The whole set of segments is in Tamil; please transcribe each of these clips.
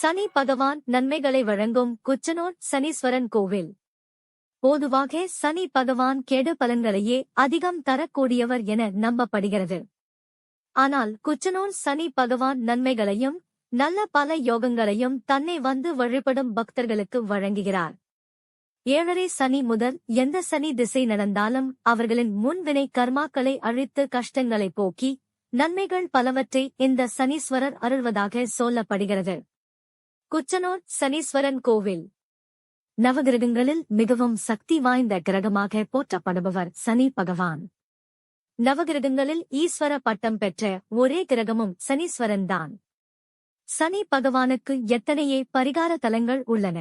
சனி பகவான் நன்மைகளை வழங்கும் குச்சனூர் சனீஸ்வரன் கோவில். பொதுவாக சனி பகவான் கெடு பலன்களையே அதிகம் தரக்கூடியவர் என நம்பப்படுகிறது. ஆனால் குச்சனூர் சனி பகவான் நன்மைகளையும் நல்ல பல யோகங்களையும் தன்னை வந்து வழிபடும் பக்தர்களுக்கு வழங்குகிறார். ஏழரை சனி முதல் எந்த சனி திசை நடந்தாலும் அவர்களின் முன்வினை கர்மாக்களை அழித்து கஷ்டங்களை போக்கி நன்மைகள் பலவற்றை இந்த சனீஸ்வரர் அருள்வதாக சொல்லப்படுகிறது. குச்சனூர் சனீஸ்வரன் கோவில். நவகிரகங்களில் மிகவும் சக்தி வாய்ந்த கிரகமாக போற்றப்படுபவர் சனி பகவான். நவகிரகங்களில் ஈஸ்வர பட்டம் பெற்ற ஒரே கிரகமும் சனீஸ்வரன்தான் சனி பகவானுக்கு எத்தனையே பரிகார தலங்கள் உள்ளன.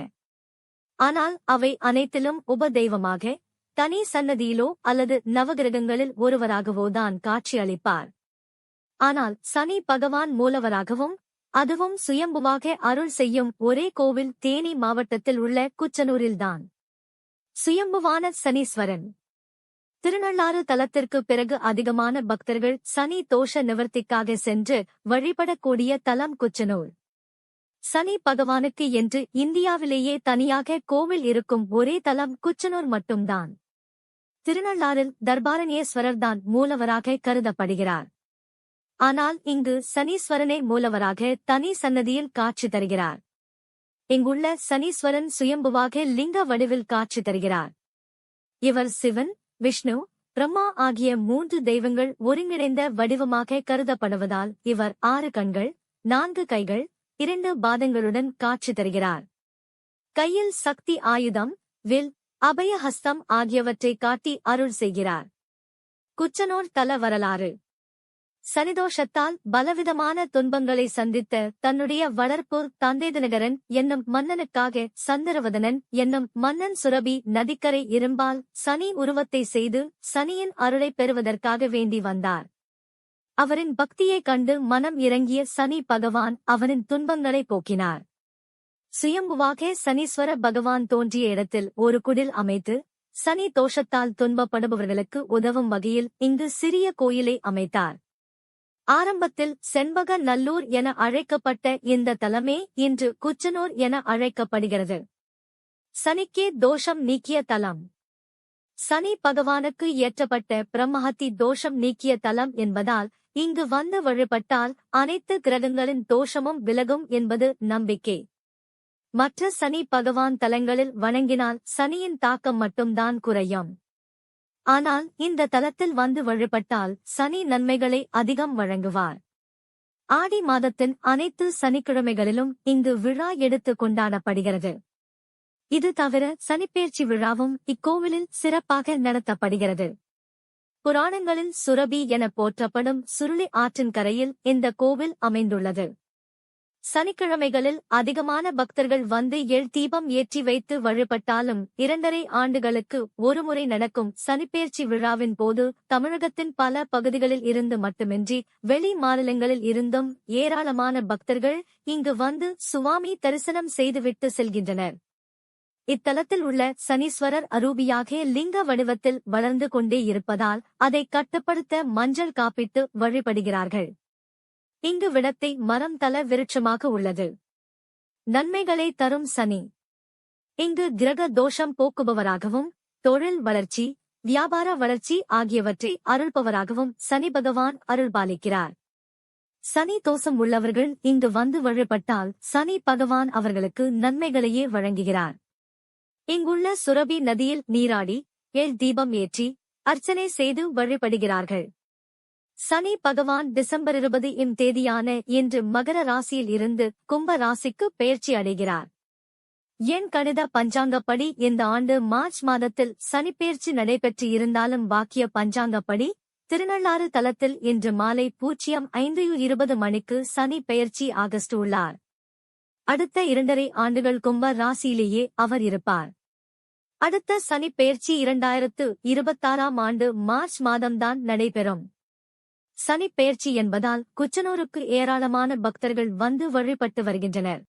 ஆனால் அவை அனைத்திலும் உபதெய்வமாக தனி சன்னதியிலோ அல்லது நவகிரகங்களில் ஒருவராகவோதான் காட்சியளிப்பார். ஆனால் சனி பகவான் மூலவராகவும் அதுவும் சுயம்புவாக அருள் செய்யும் ஒரே கோவில் தேனி மாவட்டத்தில் உள்ள குச்சனூரில்தான். சுயம்புவான சனீஸ்வரன். திருநள்ளாறு தலத்திற்கு பிறகு அதிகமான பக்தர்கள் சனி தோஷ நிவர்த்திக்காக சென்று வழிபடக்கூடிய தலம் குச்சனூர். சனி பகவானுக்கு என்று இந்தியாவிலேயே தனியாக கோவில் இருக்கும் ஒரே தலம் குச்சனூர் மட்டும்தான். திருநள்ளாறில் தர்பாரண்யேஸ்வரர் தான் மூலவராக கருதப்படுகிறார். ஆனால் இங்கு சனீஸ்வரனே மூலவராக தனி சன்னதியில் காட்சி தருகிறார். இங்குள்ள சனீஸ்வரன் சுயம்புவாக லிங்க வடிவில் காட்சி தருகிறார். இவர் சிவன் விஷ்ணு பிரம்மா ஆகிய மூன்று தெய்வங்கள் ஒருங்கிணைந்த வடிவமாக கருதப்படுவதால் இவர் ஆறு கண்கள் நான்கு கைகள் இரண்டு பாதங்களுடன் காட்சி தருகிறார். கையில் சக்தி ஆயுதம் வில் அபயஹஸ்தம் ஆகியவற்றை காட்டி அருள் செய்கிறார். குச்சனோர் தல வரலாறு. சனிதோஷத்தால் பலவிதமான துன்பங்களை சந்தித்த தன்னுடைய வளர்ப்பூர் தந்தேதனகரன் என்னும் மன்னனுக்காக சந்திரவதனன் என்னும் மன்னன் சுரபி நதிக்கரை இரும்பால் சனி உருவத்தை செய்து சனியின் அருளைப் பெறுவதற்காக வேண்டி வந்தார். அவரின் பக்தியைக் கண்டு மனம் இறங்கிய சனி பகவான் அவனின் துன்பங்களை போக்கினார். சுயம்புவாக சனீஸ்வர பகவான் தோன்றிய இடத்தில் ஒரு குடில் அமைத்து சனி தோஷத்தால் துன்பப்படுபவர்களுக்கு உதவும் வகையில் இங்கு சிறிய கோயிலை அமைத்தார். ஆரம்பத்தில் செண்பக நல்லூர் என அழைக்கப்பட்ட இந்த தலமே இன்று குச்சனூர் என அழைக்கப்படுகிறது. சனிக்கே தோஷம் நீக்கிய தலம். சனி பகவானுக்கு ஏற்றப்பட்ட பிரம்மஹத்தி தோஷம் நீக்கிய தலம் என்பதால் இங்கு வந்து வழிபட்டால் அனைத்து கிரகங்களின் தோஷமும் விலகும் என்பது நம்பிக்கை. மற்ற சனி பகவான் தலங்களில் வணங்கினால் சனியின் தாக்கம் மட்டும்தான் குறையும். ஆனால் இந்த தலத்தில் வந்து வழிபட்டால் சனி நன்மைகளை அதிகம் வழங்குவார். ஆடி மாதத்தின் அனைத்து சனிக்கிழமைகளிலும் இங்கு விழா எடுத்து கொண்டாடப்படுகிறது. இது தவிர சனிப்பெயர்ச்சி விழாவும் இக்கோவிலில் சிறப்பாக நடத்தப்படுகிறது. புராணங்களில் சுரபி என போற்றப்படும் சுருளி ஆற்றின் கரையில் இந்த கோவில் அமைந்துள்ளது. சனிக்கிழமைகளில் அதிகமான பக்தர்கள் வந்து எள் தீபம் ஏற்றி வைத்து வழிபட்டாலும் இரண்டரை ஆண்டுகளுக்கு ஒருமுறை நடக்கும் சனிப்பெயர்ச்சி விழாவின் போது தமிழகத்தின் பல பகுதிகளில் இருந்து மட்டுமின்றி வெளி மாநிலங்களில் இருந்தும் ஏராளமான பக்தர்கள் இங்கு வந்து சுவாமி தரிசனம் செய்துவிட்டு செல்கின்றனர். இத்தலத்தில் உள்ள சனீஸ்வரர் அரூபியாக லிங்க வடிவத்தில் வளர்ந்து கொண்டே இருப்பதால் அதை கட்டுப்படுத்த மஞ்சள் காப்பிட்டு வழிபடுகிறார்கள். இங்கு விடத்தை மரம் தல விருட்சமாக உள்ளது. நன்மைகளை தரும் சனி. இங்கு கிரக தோஷம் போக்குபவராகவும் தொழில் வளர்ச்சி வியாபார வளர்ச்சி ஆகியவற்றை அருள்பவராகவும் சனி பகவான் அருள்பாலிக்கிறார். சனி தோஷம் உள்ளவர்கள் இங்கு வந்து வழிபட்டால் சனி பகவான் அவர்களுக்கு நன்மைகளையே வழங்குகிறார். இங்குள்ள சுரபி நதியில் நீராடி எல் தீபம் ஏற்றி அர்ச்சனை செய்து வழிபடுகிறார்கள். சனி பகவான் டிசம்பர் இருபது இம் தேதியான இன்று மகர ராசியில் இருந்து கும்ப ராசிக்கு பெயர்ச்சி அடைகிறார். என் கணித பஞ்சாங்கப்படி இந்த ஆண்டு மார்ச் மாதத்தில் சனிப்பெயர்ச்சி நடைபெற்று இருந்தாலும் பாக்கிய பஞ்சாங்கப்படி திருநள்ளாறு தலத்தில் இன்று மாலை பூஜ்ஜியம் ஐந்து இருபது மணிக்கு சனி பெயர்ச்சி ஆகஸ்ட் உள்ளார். அடுத்த இரண்டரை ஆண்டுகள் கும்ப ராசியிலேயே அவர் இருப்பார். அடுத்த சனி பெயர்ச்சி இரண்டாயிரத்து இருபத்தாறாம் ஆண்டு மார்ச் மாதம்தான் நடைபெறும். சனிப் பெயர்ச்சி என்பதால் குச்சனூருக்கு ஏராளமான பக்தர்கள் வந்து வழிபட்டு வருகின்றனர்.